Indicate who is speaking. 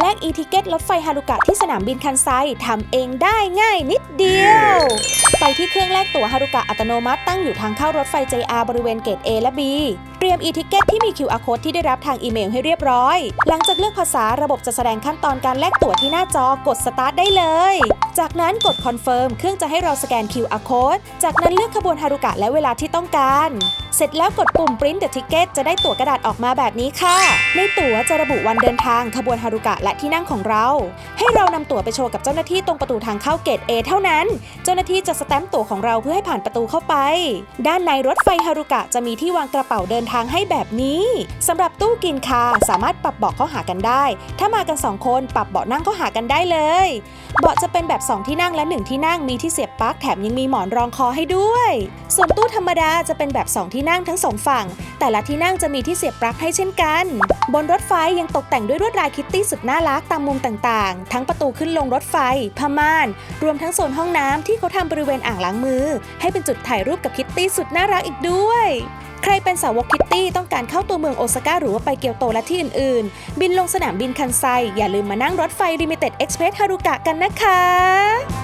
Speaker 1: แลกอีทิเกตรถไฟฮารุกะที่สนามบินคันไซทำเองได้ง่ายนิดเดียว ไปที่เครื่องแลกตั๋วฮารุกะอัตโนมัติตั้งอยู่ทางเข้ารถไฟ JR บริเวณเกต A และ B เตรียมอีทิเกตที่มี QR code ที่ได้รับทางอีเมลให้เรียบร้อย หลังจากเลือกภาษาระบบจะแสดงขั้นตอนการแลกตั๋วที่หน้าจอกดสตาร์ทได้เลย จากนั้นกดคอนเฟิร์มเครื่องจะให้เราสแกน QR code จากนั้นเลือกขบวนฮารุกะและเวลาที่ต้องการ เสร็จแล้วกดปุ่ม print the ticket จะได้ตั๋วกระดาษออกมาแบบนี้ค่ะ ในตั๋วจะระบุวันเดินทางขบวนฮารุกะและที่นั่งของเรา ให้เรานำตั๋วไปโชว์กับเจ้าหน้าที่ตรงประตูทางเข้าเกต A เท่านั้น เจ้าหน้าที่จะสแตมป์ตั๋วของเราเพื่อให้ผ่านประตูเข้าไป ด้านในรถไฟฮารุกะจะมีที่วางกระเป๋าเดินทางให้แบบนี้สำหรับตู้กินคาสามารถปรับเบาะเข้าหากันได้ ถ้ามากัน 2 คนปรับเบาะนั่งเข้าหากันได้เลย เบาะจะเป็นแบบ 2 ที่นั่งและ 1 ที่นั่งมีที่เสียบปลั๊กแถมยังมีหมอนรองคอให้ด้วย ส่วนตู้ธรรมดาจะเป็นแบบ 2 ที่นั่งทั้งสองฝั่ง แต่ละที่นั่งจะมีที่เสียบปลั๊กให้เช่นกัน บนรถไฟยังตกแต่งด้วยลวดลายคิตตี้สุดน่ารักตามมุมต่างๆ ทั้งประตูขึ้นลงรถไฟผ้าม่าน รวมทั้งโซนห้องน้ำที่เขาทำบริเวณอ่างล้างมือ ให้เป็นจุดถ่ายรูปกับคิตตี้สุดน่ารักอีกด้วยใครเป็นสาวกคิตตี้ต้องการเข้าตัวเมืองโอซาก้าหรือว่าไปเกียวโตและที่อื่นๆ บินลงสนามบินคันไซ อย่าลืมมานั่งรถไฟ Limited Express ฮารุกะกันนะคะ